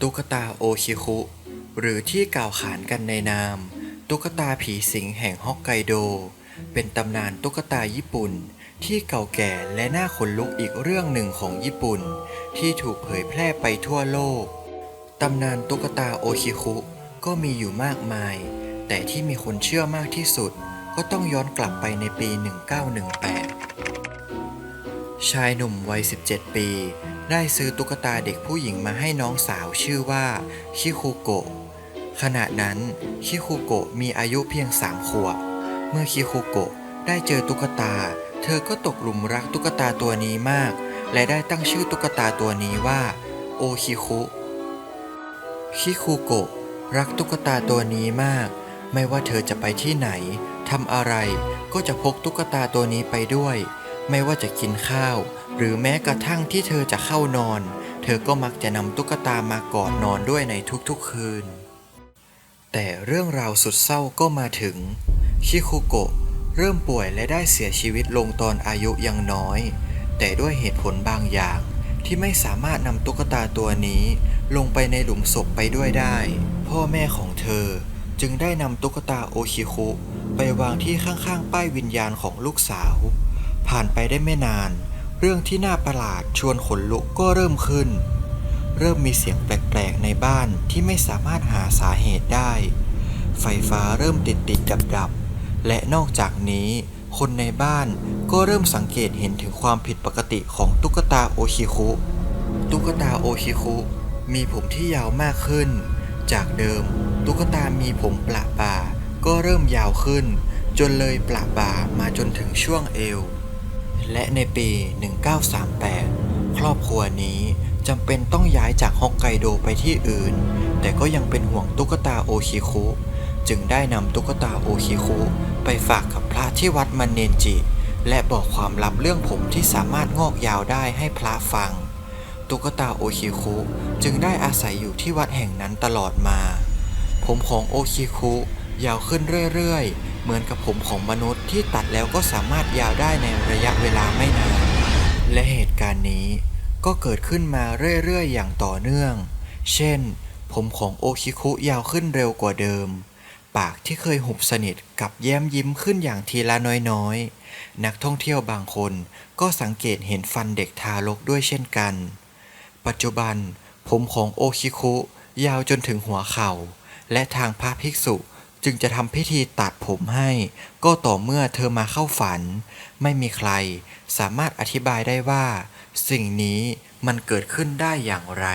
ตุ๊กตาโอชิคุ หรือที่กล่าวขานกันในนาม ตุ๊กตาผีสิงแห่งฮอกไกโด เป็นตำนานตุ๊กตาญี่ปุ่น ที่เก่าแก่และน่าขนลุกอีกเรื่องหนึ่งของญี่ปุ่น ที่ถูกเผยแพร่ไปทั่วโลก ตำนานตุ๊กตาโอชิคุก็มีอยู่มากมาย แต่ที่มีคนเชื่อมากที่สุด ก็ต้องย้อนกลับไปในปี 1918 ชายหนุ่มวัย 17 ปี ได้ซื้อตุ๊กตาเด็กผู้หญิงมาให้น้องสาวชื่อว่าคิคุโกะ ขณะนั้นคิคุโกะมีอายุเพียงสามขวบ เมื่อคิคุโกะได้เจอตุ๊กตา เธอก็ตกหลุมรักตุ๊กตาตัวนี้มาก และได้ตั้งชื่อตุ๊กตาตัวนี้ว่าโอคิคุคิคุโกะรักตุ๊กตาตัวนี้มาก ไม่ว่าเธอจะไปที่ไหนทำอะไรก็จะพกตุ๊กตาตัวนี้ไปด้วย ไม่ว่าจะกินข้าว หรือแม้กระทั่งที่เธอจะเข้านอน เธอก็มักจะนำตุ๊กตามากอดนอนด้วยในทุกๆคืน แต่เรื่องราวสุดเศร้าก็มาถึงคิคุโกะเริ่มป่วยและได้เสียชีวิตลงตอนอายุยังน้อย แต่ด้วยเหตุผลบางอย่างที่ไม่สามารถนำตุ๊กตาตัวนี้ลงไปในหลุมศพไปด้วยได้ พ่อแม่ของเธอ จึงได้นำตุ๊กตาโอชิคุไปวางที่ข้างๆ ป้ายวิญญาณของลูกสาว ผ่านไปได้ไม่นาน เรื่องที่น่าประหลาดชวนขนลุกก็เริ่มขึ้น เริ่มมีเสียงแปลกๆ ในบ้านที่ไม่สามารถหาสาเหตุได้ ไฟฟ้าเริ่มติดติดดับดับและนอกจากนี้คนในบ้านก็เริ่มสังเกตเห็นถึงความผิดปกติของตุ๊กตาโอชิคุ ตุ๊กตาโอชิคุมีผมที่ยาวมากขึ้น จากเดิม ตุ๊กตามีผมปละบ่า ก็เริ่มยาวขึ้น จนเลยปละบ่ามาจนถึงช่วงเอว และในปี 1938 ครอบครัวนี้จำเป็นต้องย้ายจากฮอกไกโดไปที่อื่น แต่ก็ยังเป็นห่วงตุ๊กตาโอชิคุ จึงได้นำตุ๊กตาโอชิคุไปฝากกับพระที่วัดมันเนนจิ และบอกความลับเรื่องผมที่สามารถงอกยาวได้ให้พระฟัง ตุ๊กตาโอชิคุจึงได้อาศัยอยู่ที่วัดแห่งนั้นตลอดมา ผมของโอชิคุยาวขึ้นเรื่อยๆ เหมือนกับผมของมนุษย์ที่ตัดแล้วก็สามารถยาวได้ในระยะเวลาไม่นาน และเหตุการณ์นี้ก็เกิดขึ้นมาเรื่อยๆ อย่างต่อเนื่อง เช่น ผมของโอชิคุยาวขึ้นเร็วกว่าเดิม ปากที่เคยหุบสนิทกับแย้มยิ้มขึ้นอย่างทีละน้อยๆ นักท่องเที่ยวบางคนก็สังเกตเห็นฟันเด็กทารกด้วยเช่นกัน ปัจจุบัน ผมของโอคิคุยาวจนถึงหัวเข่า และทางพระภิกษุจึงจะทำพิธีตัดผมให้ ก็ต่อเมื่อเธอมาเข้าฝัน ไม่มีใครสามารถอธิบายได้ว่า สิ่งนี้มันเกิดขึ้นได้อย่างไร